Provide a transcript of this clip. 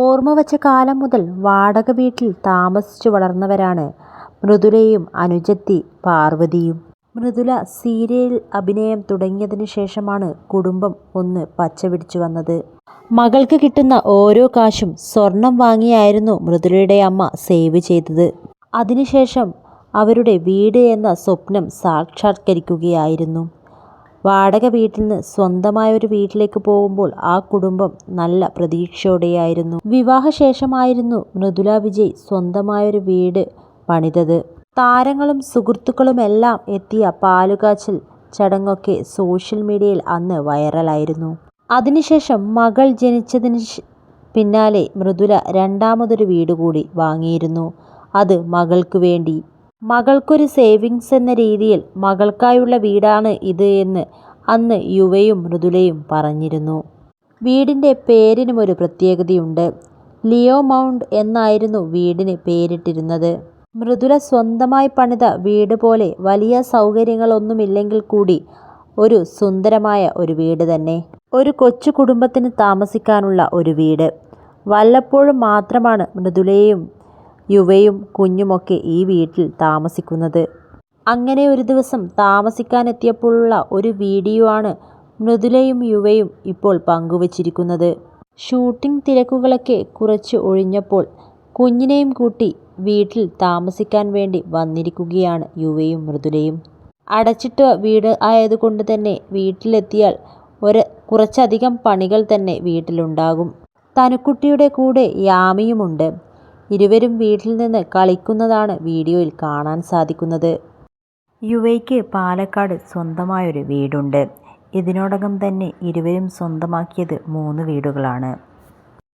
ഓർമ്മ വച്ച കാലം മുതൽ വാടക വീട്ടിൽ താമസിച്ചു വളർന്നവരാണ് മൃദുലയും അനുജത്തി പാർവതിയും. മൃദുല സീരിയൽ അഭിനയം തുടങ്ങിയതിനു ശേഷമാണ് കുടുംബം ഒന്ന് പച്ചപിടിച്ചു വന്നത്. മകൾക്ക് കിട്ടുന്ന ഓരോ കാശും സ്വർണം വാങ്ങിയായിരുന്നു മൃദുലയുടെ അമ്മ സേവ് ചെയ്തത്. അതിനുശേഷം അവരുടെ വീട് എന്ന സ്വപ്നം സാക്ഷാത്കരിക്കുകയായിരുന്നു. വാടക വീട്ടിൽ നിന്ന് സ്വന്തമായ ഒരു വീട്ടിലേക്ക് പോകുമ്പോൾ ആ കുടുംബം നല്ല പ്രതീക്ഷയോടെയായിരുന്നു. വിവാഹ ശേഷമായിരുന്നു മൃദുല വിജയ് സ്വന്തമായൊരു വീട് പണിതത്. താരങ്ങളും സുഹൃത്തുക്കളും എല്ലാം എത്തിയ പാലുകാച്ചൽ ചടങ്ങൊക്കെ സോഷ്യൽ മീഡിയയിൽ അന്ന് വൈറലായിരുന്നു. അതിനുശേഷം മകൾ ജനിച്ചതിന് പിന്നാലെ മൃദുല രണ്ടാമതൊരു വീട് കൂടി വാങ്ങിയിരുന്നു. അത് മകൾക്ക് വേണ്ടി. മകൾക്കൊരു സേവിങ്സ് എന്ന രീതിയിൽ മകൾക്കായുള്ള വീടാണ് ഇത് എന്ന് അന്ന് യുവയും മൃദുലയും പറഞ്ഞിരുന്നു. വീടിന്റെ പേരിനും ഒരു പ്രത്യേകതയുണ്ട്. ലിയോ മൗണ്ട് എന്നായിരുന്നു വീടിന് പേരിട്ടിരുന്നത്. മൃദുല സ്വന്തമായി പണിത വീട് പോലെ വലിയ സൗകര്യങ്ങളൊന്നുമില്ലെങ്കിൽ കൂടി ഒരു സുന്ദരമായ ഒരു വീട് തന്നെ. ഒരു കൊച്ചു കുടുംബത്തിന് താമസിക്കാനുള്ള ഒരു വീട്. വല്ലപ്പോഴും മാത്രമാണ് മൃദുലയും യുവയും കുഞ്ഞുമൊക്കെ ഈ വീട്ടിൽ താമസിക്കുന്നത്. അങ്ങനെ ഒരു ദിവസം താമസിക്കാനെത്തിയപ്പോഴുള്ള ഒരു വീഡിയോ ആണ് മൃദുലയും യുവയും ഇപ്പോൾ പങ്കുവച്ചിരിക്കുന്നത്. ഷൂട്ടിംഗ് തിരക്കുകളൊക്കെ കുറച്ച് ഒഴിഞ്ഞപ്പോൾ കുഞ്ഞിനെയും കൂട്ടി വീട്ടിൽ താമസിക്കാൻ വേണ്ടി വന്നിരിക്കുകയാണ് യുവയും മൃദുലയും. അടച്ചിട്ട് വീട് ആയതുകൊണ്ട് തന്നെ വീട്ടിലെത്തിയാൽ കുറച്ചധികം പണികൾ തന്നെ വീട്ടിലുണ്ടാകും. തനുക്കുട്ടിയുടെ കൂടെ യാമിയുമുണ്ട്. ഇരുവരും വീട്ടിൽ നിന്ന് കളിക്കുന്നതാണ് വീഡിയോയിൽ കാണാൻ സാധിക്കുന്നത്. യുവയ്ക്ക് പാലക്കാട് സ്വന്തമായൊരു വീടുണ്ട്. ഇതിനോടകം തന്നെ ഇരുവരും സ്വന്തമാക്കിയത് മൂന്ന് വീടുകളാണ്.